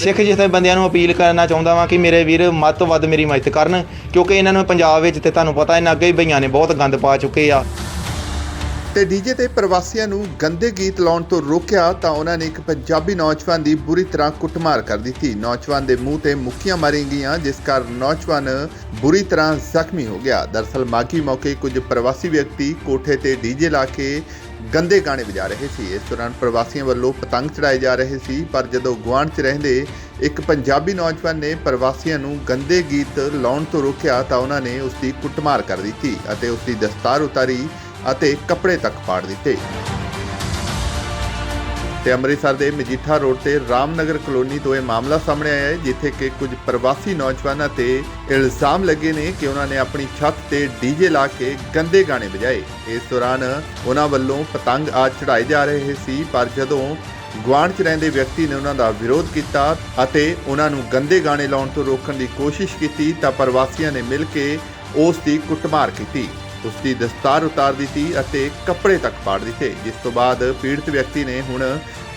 ਸਿੱਖ ਜਥੇਬੰਦੀਆਂ ਨੂੰ ਅਪੀਲ ਕਰਨਾ ਚਾਹੁੰਦਾ ਵਾਂ ਕਿ ਮੇਰੇ ਵੀਰ ਵੱਧ ਤੋਂ ਵੱਧ ਮੇਰੀ ਮਦਦ ਕਰਨ, ਕਿਉਂਕਿ ਇਹਨਾਂ ਨੂੰ ਪੰਜਾਬ ਵਿੱਚ ਤੇ ਤੁਹਾਨੂੰ ਪਤਾ ਇਹਨਾਂ ਅੱਗੇ ਹੀ ਭਈਆਂ ਨੇ ਬਹੁਤ ਗੰਦ ਪਾ ਚੁੱਕੇ ਆ। ਤੇ ਡੀਜੇ ਤੇ ਪ੍ਰਵਾਸੀਆਂ ਨੂੰ ਗੰਦੇ ਗੀਤ ਲਾਉਣ ਤੋਂ ਰੋਕਿਆ ਤਾਂ ਉਹਨਾਂ ਨੇ ਇੱਕ ਪੰਜਾਬੀ ਨੌਜਵਾਨ ਦੀ ਬੁਰੀ ਤਰ੍ਹਾਂ ਕੁੱਟਮਾਰ ਕਰ ਦਿੱਤੀ। ਨੌਜਵਾਨ ਦੇ ਮੂੰਹ ਤੇ ਮੁੱਕੀਆਂ ਮਾਰੀਆਂ ਗਈਆਂ, ਜਿਸ ਕਾਰਨ ਨੌਜਵਾਨ ਬੁਰੀ ਤਰ੍ਹਾਂ ਜ਼ਖਮੀ ਹੋ ਗਿਆ। ਦਰਸਲ ਮਾਗੀ ਮੌਕੇ ਕੁਝ ਪ੍ਰਵਾਸੀ ਵਿਅਕਤੀ ਕੋਠੇ ਤੇ ਡੀਜੇ ਲਾ ਕੇ ਗੰਦੇ ਗਾਣੇ ਵਜਾ ਰਹੇ ਸੀ। ਇਸ ਦੌਰਾਨ ਪ੍ਰਵਾਸੀਆਂ ਵੱਲੋਂ ਪਤੰਗ ਚੜਾਏ ਜਾ ਰਹੇ ਸੀ, ਪਰ ਜਦੋਂ ਗੁਆਂਢ 'ਚ ਰਹਿੰਦੇ ਇੱਕ ਪੰਜਾਬੀ ਨੌਜਵਾਨ ਨੇ ਪ੍ਰਵਾਸੀਆਂ ਨੂੰ ਗੰਦੇ ਗੀਤ ਲਾਉਣ ਤੋਂ ਰੋਕਿਆ ਤਾਂ ਉਹਨਾਂ ਨੇ ਉਸ ਦੀ ਕੁੱਟਮਾਰ ਕਰ ਦਿੱਤੀ ਅਤੇ ਉਸ ਦੀ ਦਸਤਾਰ ਉਤਾਰੀ ਅਤੇ ਕੱਪੜੇ ਤੱਕ ਪਾੜ ਦਿੱਤੇ। ਤੇ ਅੰਮ੍ਰਿਤਸਰ ਦੇ ਮਜੀਠਾ ਰੋਡ ਤੇ ਰਾਮਨਗਰ ਕਲੋਨੀ ਤੋਂ ਇਹ ਮਾਮਲਾ ਸਾਹਮਣੇ ਆਇਆ ਹੈ, ਜਿੱਥੇ ਕਿ ਕੁਝ ਪ੍ਰਵਾਸੀ ਨੌਜਵਾਨਾਂ ਤੇ ਇਲਜ਼ਾਮ ਲੱਗੇ ਨੇ ਕਿ ਉਹਨਾਂ ਨੇ ਆਪਣੀ ਛੱਤ ਤੇ ਡੀਜੇ ਲਾ ਕੇ ਗੰਦੇ ਗਾਣੇ ਵਜਾਏ। ਇਸ ਦੌਰਾਨ ਉਹਨਾਂ ਵੱਲੋਂ ਪਤੰਗ ਆ ਚੜਾਏ ਜਾ ਰਹੇ ਸੀ, ਪਰ ਜਦੋਂ ਗੁਆਂਢ 'ਚ ਰਹਿੰਦੇ ਵਿਅਕਤੀ ਨੇ ਉਹਨਾਂ ਦਾ ਵਿਰੋਧ ਕੀਤਾ ਅਤੇ ਉਹਨਾਂ ਨੂੰ ਗੰਦੇ ਗਾਣੇ ਲਾਉਣ ਤੋਂ ਰੋਕਣ ਦੀ ਕੋਸ਼ਿਸ਼ ਕੀਤੀ, ਤਾਂ ਪ੍ਰਵਾਸੀਆਂ ਨੇ ਮਿਲ ਕੇ ਉਸ ਦੀ ਕੁੱਟਮਾਰ ਕੀਤੀ। ਉਸ ਦੀ ਦਸਤਾਰ ਉਤਾਰ ਦਿੱਤੀ ਅਤੇ ਕੱਪੜੇ ਤੱਕ ਪਾੜ ਦਿੱਤੇ ਜਿਸ ਤੋਂ ਬਾਅਦ ਪੀੜਤ ਵਿਅਕਤੀ ਨੇ ਹੁਣ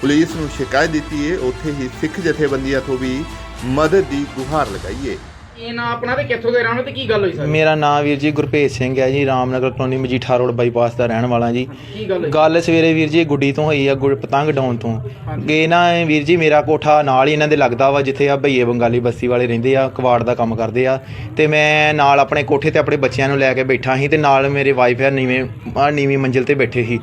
ਪੁਲਿਸ ਨੂੰ ਸ਼ਿਕਾਇਤ ਦਿੱਤੀ ਹੈ ਉੱਥੇ ਹੀ ਸਿੱਖ ਜਥੇਬੰਦੀਆਂ ਤੋਂ ਵੀ ਮਦਦ ਦੀ ਗੁਹਾਰ ਲਗਾਈ ਹੈ ਇਹ ਨਾ ਆਪਣਾ ਤੇ ਕਿੱਥੋਂ ਦੇ ਰਹਿਣ ਤੇ ਕੀ ਗੱਲ ਹੋਈ ਸਰ? ਮੇਰਾ ਨਾਮ ਵੀਰ ਜੀ ਗੁਰਭੇਜ ਸਿੰਘ ਹੈ ਜੀ Ramnagar colony Majitha road bypass ਦਾ ਰਹਿਣ ਵਾਲਾ ਜੀ। ਕੀ ਗੱਲ ਹੋਈ? ਗੱਲ ਸਵੇਰੇ ਵੀਰ ਜੀ ਗੁੱਡੀ ਤੋਂ ਹੋਈ ਆ ਗੁੜ ਪਤੰਗ ਡਾਉਣ ਤੋਂ। ਗੇ ਨਾ ਇਹ ਵੀਰ ਜੀ ਮੇਰਾ ਕੋਠਾ ਨਾਲ ਹੀ ਇਹਨਾਂ ਦੇ ਲੱਗਦਾ ਵਾ ਜਿੱਥੇ ਆ ਭਈਏ ਬੰਗਾਲੀ ਬਸਤੀ ਵਾਲੇ ਰਹਿੰਦੇ ਆ ਕਵਾੜ ਦਾ ਕੰਮ ਕਰਦੇ ਆ। ਤੇ ਮੈਂ ਨਾਲ ਆਪਣੇ ਕੋਠੇ ਤੇ ਆਪਣੇ ਬੱਚਿਆਂ ਨੂੰ ਲੈ ਕੇ ਬੈਠਾ ਸੀ ਤੇ ਨਾਲ ਮੇਰੇ ਵਾਈਫ ਆ ਨੀਵੇਂ ਆ ਨੀਵੀਂ ਮੰਜ਼ਿਲ ਤੇ ਬੈਠੇ ਸੀ।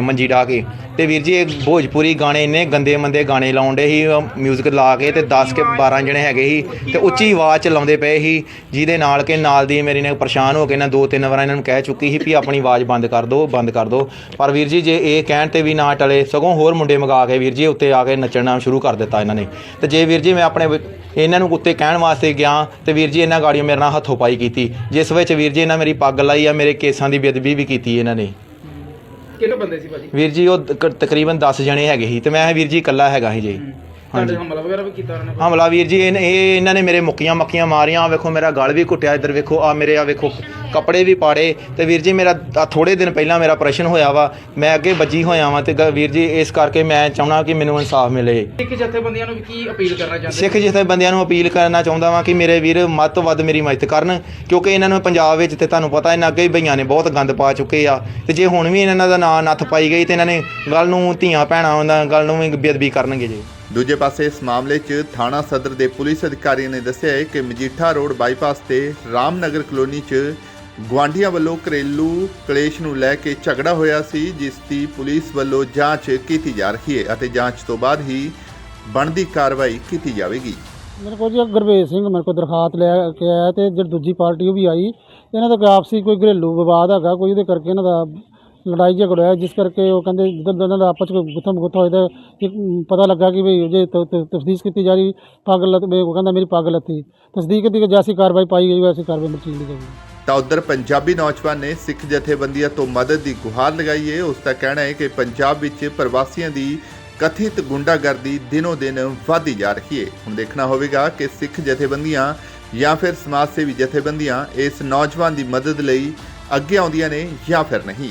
ਮੰਜੀ ਢਾ ਕੇ। ਤੇ ਵੀਰ ਜੀ, ਇਹ ਭੋਜਪੁਰੀ ਗਾਣੇ ਇੰਨੇ ਗੰਦੇ ਮੰਦੇ ਗਾਣੇ ਲਾਉਂਦੇ ਸੀ ਮਿਊਜ਼ਿਕ ਲਾ ਕੇ ਤੇ 10 ਕੇ 12 ਜਣੇ ਹੈਗੇ ਸੀ ਤੇ ਉੱਚੀ ਆਵਾਜ਼ ਚ ਲਾਉਂਦੇ ਪਏ ਸੀ, ਜਿਹਦੇ ਨਾਲ ਕਿ ਨਾਲ ਦੀ ਮੇਰੀ ਨੇ ਪਰੇਸ਼ਾਨ ਹੋ ਕੇ ਨਾ ਦੋ ਤਿੰਨ ਵਾਰ ਇਹਨਾਂ ਨੂੰ ਕਹਿ ਚੁੱਕੀ ਸੀ ਵੀ ਆਪਣੀ ਆਵਾਜ਼ ਬੰਦ ਕਰ ਦਿਓ ਬੰਦ ਕਰ ਦਿਓ ਪਰ ਵੀਰ ਜੀ, ਜੇ ਇਹ ਕਹਿਣ ਤੇ ਵੀ ਨਾ ਟਲੇ, ਸਗੋਂ ਹੋਰ ਮੁੰਡੇ ਮੰਗਾ ਕੇ ਵੀਰ ਜੀ, ਉੱਤੇ ਆ ਕੇ ਨੱਚਣਾ ਸ਼ੁਰੂ ਕਰ ਦਿੱਤਾ ਇਹਨਾਂ ਨੇ। ਤੇ ਜੇ ਵੀਰ ਜੀ, ਮੈਂ ਆਪਣੇ ਇਹਨਾਂ ਨੂੰ ਉੱਤੇ ਕਹਿਣ ਵਾਸਤੇ ਗਿਆ, ਤੇ ਵੀਰ ਜੀ, ਇਹਨਾਂ ਗਾੜੀਆਂ ਮੇਰੇ ਨਾਲ ਹੱਥੋਂ ਪਾਈ ਕੀਤੀ। ਜਿਸ ਵਿੱਚ ਵੀਰ ਜੀ, ਇਹਨਾਂ ਮੇਰੀ ਪੱਗ ਲਾਈ ਆ, ਮੇਰੇ ਕੇਸਾਂ ਦੀ ਬੇਅਦਬੀ ਵੀ ਕੀਤੀ ਇਹਨਾਂ ਨੇ। ਕਿੰਨੇ ਬੰਦੇ ਸੀ ਭਾਜੀ? ਵੀਰ ਜੀ ਉਹ ਤਕ- ਤਕਰੀਬਨ 10 ਜਣੇ ਹੈਗੇ ਸੀ ਤੇ ਮੈਂ ਵੀਰ ਜੀ ਇਕੱਲਾ ਹੈਗਾ ਸੀ ਜੀ। ਤੁਹਾਡੇ ਹਮਲਾ ਵਗੈਰਾ ਵੀ ਕੀਤਾ ਉਹਨਾਂ ਨੇ ਹਮਲਾ ਵੀਰ ਜੀ ਇਹ ਇਹ ਇਹਨਾਂ ਨੇ ਮੇਰੇ ਮੁੱਕੀਆਂ ਮੱਕੀਆਂ ਮਾਰੀਆਂ। ਆਹ ਵੇਖੋ ਮੇਰਾ ਗਲ ਵੀ ਘੁੱਟਿਆ ਇੱਧਰ ਵੇਖੋ ਆ ਮੇਰੇ ਆ ਵੇਖੋ ਕੱਪੜੇ ਵੀ ਪਾੜੇ। ਤੇ ਵੀਰ ਜੀ ਮੇਰਾ ਆਹ ਥੋੜੇ ਦਿਨ ਪਹਿਲਾਂ ਮੇਰਾ ਆਪਰੇਸ਼ਨ ਹੋਇਆ ਵਾ। ਮੈਂ ਅੱਗੇ ਵੱਜੀ ਹੋਇਆ ਵਾਂ ਤੇ ਗ- ਵੀਰ ਜੀ ਇਸ ਕਰਕੇ ਮੈਂ ਚਾਹਣਾ ਕਿ ਮੈਨੂੰ ਇਨਸਾਫ ਮਿਲੇ। ਸਿੱਖ ਜਥੇਬੰਦੀਆਂ ਨੂੰ ਕੀ ਅਪੀਲ ਕਰਨਾ ਚਾਹੁੰਦੇ? ਸਿੱਖ ਜਥੇਬੰਦੀਆਂ ਨੂੰ ਅਪੀਲ ਕਰਨਾ ਚਾਹੁੰਦਾ ਵਾਂ ਕਿ ਮੇਰੇ ਵੀਰ ਵੱਧ ਤੋਂ ਵੱਧ ਮੇਰੀ ਮਦਦ ਕਰਨ। ਕਿਉਂਕਿ ਇਹਨਾਂ ਨੂੰ ਪੰਜਾਬ ਵਿੱਚ ਤੇ ਤੁਹਾਨੂੰ ਪਤਾ ਇਹਨਾਂ ਅੱਗੇ ਹੀ ਭਈਆਂ ਨੇ ਬਹੁਤ ਗੰਦ ਪਾ ਚੁੱਕੇ ਆ। ਤੇ ਜੇ ਹੁਣ ਵੀ ਇਹਨਾਂ ਦਾ ਨਾਂ ਨੱਥ ਪਾਈ ਗਈ ਤੇ ਇਹਨਾਂ ਨੇ ਗੱਲ ਨੂੰ ਧੀਆਂ ਭੈਣਾਂ ਉਹਨਾਂ ਗੱਲ ਨੂੰ ਵੀ ਬੇਅਦਬੀ ਕਰਨਗੇ ਜੀ। ਦੂਜੇ ਪਾਸੇ ਇਸ ਮਾਮਲੇ 'ਚ ਥਾਣਾ ਸਦਰ ਦੇ ਪੁਲਿਸ ਅਧਿਕਾਰੀ ਨੇ ਦੱਸਿਆ ਹੈ ਕਿ ਮਜੀਠਾ ਰੋਡ ਬਾਈਪਾਸ ਤੇ ਰਾਮਨਗਰ ਕਲੋਨੀ 'ਚ ਗੁਆਂਢੀਆਂ ਵੱਲੋਂ ਘਰੇਲੂ ਕਲੇਸ਼ ਨੂੰ ਲੈ ਕੇ ਝਗੜਾ ਹੋਇਆ ਸੀ, ਜਿਸ ਦੀ ਪੁਲਿਸ ਵੱਲੋਂ ਜਾਂਚ ਕੀਤੀ ਜਾ ਰਹੀ ਹੈ ਅਤੇ ਜਾਂਚ ਤੋਂ ਬਾਅਦ ਹੀ ਬਣਦੀ ਕਾਰਵਾਈ ਕੀਤੀ ਜਾਵੇਗੀ। ਮੇਰੇ ਕੋਲ ਜੀ ਗੁਰਵੇਜ ਸਿੰਘ, ਮੇਰੇ ਕੋਲ ਦਰਖਾਸਤ ਲੈ ਕੇ ਆਇਆ ਤੇ ਜਿਹੜੀ ਦੂਜੀ ਪਾਰਟੀ ਉਹ ਵੀ ਆਈ। ਇਹਨਾਂ ਦਾ ਕੋਈ ਆਪਸੀ ਕੋਈ ਘਰੇਲੂ ਵਿਵਾਦ ਹੈਗਾ, ਕੋਈ ਉਹਦੇ ਕਰਕੇ ਇਹਨਾਂ ਦਾ ਲੜਾਈ ਝਗੜਾ ਹੋਇਆ, ਜਿਸ ਕਰਕੇ ਉਹ ਕਹਿੰਦੇ ਜਦੋਂ ਇਹਨਾਂ ਦਾ ਆਪਸ ਵਿੱਚ ਗੁੱਥਾ ਗੁੱਥਾ ਹੋਇਆ ਤਾਂ ਪਤਾ ਲੱਗਾ ਕਿ ਵੀ ਜੇ ਤਫਤੀਸ਼ ਕੀਤੀ ਜਾ ਰਹੀ ਪੱਗ ਉਹ ਕਹਿੰਦਾ ਮੇਰੀ ਪੱਗ ਲੱਤੀ। ਤਸਦੀਕ ਦੀ ਜੈਸੀ ਕਾਰਵਾਈ ਪਾਈ ਗਈ ਵੈਸੀ ਕਾਰਵਾਈ ਮਚੀ ਲਈ ਜਾਵੇਗੀ ਤਾਂ ਉਧਰ ਪੰਜਾਬੀ ਨੌਜਵਾਨ ਨੇ ਸਿੱਖ ਜਥੇਬੰਦੀਆਂ ਤੋਂ ਮਦਦ ਦੀ ਗੁਹਾਰ ਲਗਾਈ ਹੈ ਉਸ ਦਾ ਕਹਿਣਾ ਹੈ ਕਿ ਪੰਜਾਬ ਵਿੱਚ ਪ੍ਰਵਾਸੀਆਂ ਦੀ ਕਥਿਤ ਗੁੰਡਾਗਰਦੀ ਦਿਨੋ ਦਿਨ ਵਧਦੀ ਜਾ ਰਹੀ ਹੈ ਹੁਣ ਦੇਖਣਾ ਹੋਵੇਗਾ ਕਿ ਸਿੱਖ ਜਥੇਬੰਦੀਆਂ ਜਾਂ ਫਿਰ ਸਮਾਜ ਸੇਵੀ ਜਥੇਬੰਦੀਆਂ ਇਸ ਨੌਜਵਾਨ ਦੀ ਮਦਦ ਲਈ ਅੱਗੇ ਆਉਂਦੀਆਂ ਨੇ ਜਾਂ ਫਿਰ ਨਹੀਂ।